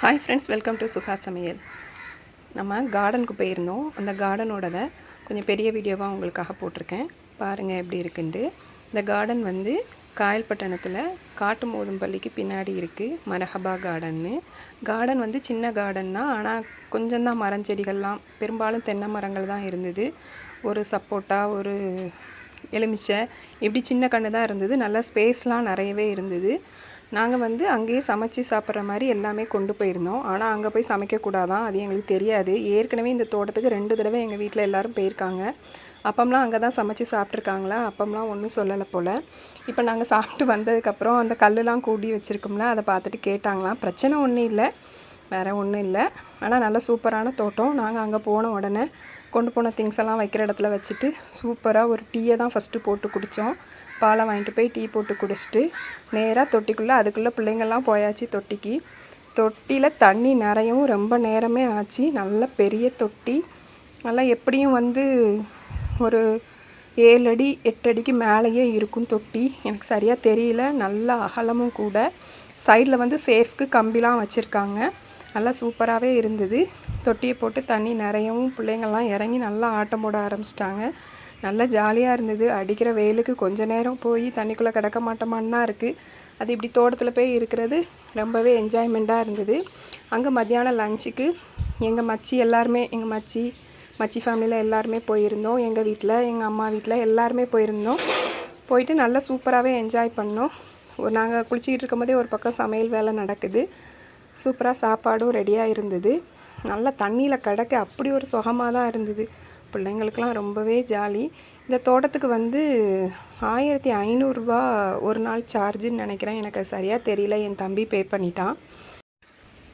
Hi friends welcome to Suga சமையல் நம்ம கார்டனுக்கு போயிருந்தோம். அந்த கார்டனோடத கொஞ்சம் பெரிய வீடியோவாக உங்களுக்காக போட்டிருக்கேன். பாருங்கள் எப்படி இருக்குன்ட்டு. இந்த கார்டன் வந்து காயல்பட்டணத்தில் காட்டு மோதும் பள்ளிக்கு பின்னாடி இருக்குது மரஹபா கார்டன்னு கார்டன் வந்து சின்ன கார்டன் தான். ஆனால் கொஞ்சம் தான் மரம் செடிகள்லாம். பெரும்பாலும் தென்னை மரங்கள் தான் இருந்தது. ஒரு சப்போட்டா ஒரு எலுமிச்சை. இப்படி சின்ன கன்று தான் இருந்தது. நல்லா ஸ்பேஸ்லாம் நிறையவே இருந்தது. நாங்கள் வந்து அங்கேயே சமைச்சு சாப்பிட்ற மாதிரி எல்லாமே கொண்டு போயிருந்தோம். ஆனால் அங்கே போய் சமைக்கக்கூடாதான் அது எங்களுக்கு தெரியாது. ஏற்கனவே இந்த தோட்டத்துக்கு ரெண்டு தடவை எங்கள் வீட்டில் எல்லோரும் போயிருக்காங்க. அப்பம்லாம் அங்கே தான் சமைச்சு சாப்பிட்ருக்காங்களா அப்பம்லாம் ஒன்றும் சொல்லலை போல். இப்போ நாங்கள் சாப்பிட்டு வந்ததுக்கப்புறம் அந்த கல்லுலாம் கூடி வச்சுருக்கோம்ல அதை பார்த்துட்டு கேட்டாங்களாம். பிரச்சனை ஒன்றும் இல்லை. வேறு ஒன்றும் இல்லை. ஆனால் நல்ல சூப்பரான தோட்டம். நாங்கள் அங்கே போன உடனே கொண்டு போன திங்ஸ் எல்லாம் வைக்கிற இடத்துல வச்சுட்டு சூப்பராக ஒரு டீயை தான் ஃபஸ்ட்டு போட்டு குடித்தோம் பாலை வாங்கிட்டு போய் டீ போட்டு குடிச்சிட்டு நேராக தொட்டிக்குள்ளே அதுக்குள்ளே பிள்ளைங்கள்லாம் போயாச்சு தொட்டிக்கு. தொட்டியில் தண்ணி நிறையவும் ரொம்ப நேரமே ஆச்சு. நல்ல பெரிய தொட்டி. நல்லா எப்படியும் வந்து ஒரு ஏழு அடி எட்டு அடிக்கு மேலேயே இருக்கும் தொட்டி. எனக்கு சரியாக தெரியல. நல்ல அகலமும் கூட. சைடில் வந்து சேஃப்க்கு கம்பிலாம் வச்சுருக்காங்க. நல்லா சூப்பராகவே இருந்தது. தொட்டியை போட்டு தண்ணி நிறையவும் பிள்ளைங்கள்லாம் இறங்கி நல்லா ஆட்டம் போட ஆரம்பிச்சிட்டாங்க. நல்லா ஜாலியாக இருந்தது. அடிக்கிற வெயிலுக்கு கொஞ்ச நேரம் போய் தண்ணிக்குள்ளே கிடக்க மாட்டோமான்னு தான் இருக்குது அது இப்படி தோட்டத்தில் போய் இருக்கிறது ரொம்பவே என்ஜாய்மெண்ட்டாக இருந்தது. அங்கே மத்தியானம் லஞ்சுக்கு எங்கள் மச்சி எல்லாருமே எங்கள் மச்சி மச்சி ஃபேமிலியில் எல்லாருமே போயிருந்தோம். எங்கள் வீட்டில் எங்கள் அம்மா வீட்டில் எல்லாருமே போயிருந்தோம். போயிட்டு நல்லா சூப்பராகவே என்ஜாய் பண்ணோம். நாங்கள் குளிச்சிக்கிட்டு இருக்கும்போதே ஒரு பக்கம் சமையல் வேலை நடக்குது. சூப்பராக சாப்பாடும் ரெடியாக இருந்தது. நல்லா தண்ணியில் கிடக்க அப்படி ஒரு சுகமாக தான் இருந்தது. பிள்ளைங்களுக்கெலாம் ரொம்பவே ஜாலி. இந்த தோட்டத்துக்கு வந்து ஆயிரத்தி ஐநூறுரூபா ஒரு நாள் சார்ஜுன்னு நினைக்கிறேன். எனக்கு சரியாக தெரியல. என் தம்பி பே பண்ணிட்டான்.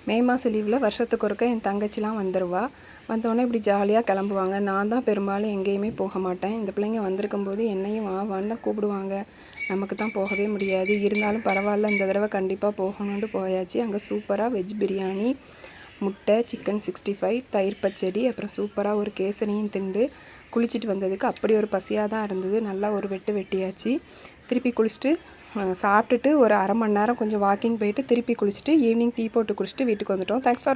மே மாத லீவில் வருஷத்துக்கு ஒருக்க என் தங்கச்சிலாம் வந்துடுவா வந்தோடனே இப்படி ஜாலியாக கிளம்புவாங்க. நான் தான் பெரும்பாலும் எங்கேயுமே போக மாட்டேன். இந்த பிள்ளைங்க வந்திருக்கும் போது என்னையும் வா வான்னு தான் கூப்பிடுவாங்க. நமக்கு தான் போகவே முடியாது. இருந்தாலும் பரவாயில்ல இந்த தடவை கண்டிப்பாக போகணுன்ட்டு போயாச்சு. அங்கே சூப்பராக வெஜ் பிரியாணி முட்டை சிக்கன் சிக்ஸ்டி ஃபைவ் தயிர் பச்சடி அப்புறம் சூப்பராக ஒரு கேசரியும் திண்டு குளிச்சுட்டு வந்ததுக்கு அப்படி ஒரு பசியாக தான் இருந்தது. நல்லா ஒரு வெட்டு வெட்டியாச்சு. திருப்பி குளிச்சுட்டு சாப்பிட்டுட்டு ஒரு அரை மணி நேரம் கொஞ்சம் வாக்கிங் போயிட்டு திருப்பி குளிச்சுட்டு ஈவினிங் டீ போட்டு குளிச்சுட்டு வீட்டுக்கு வந்துட்டோம். Thanks for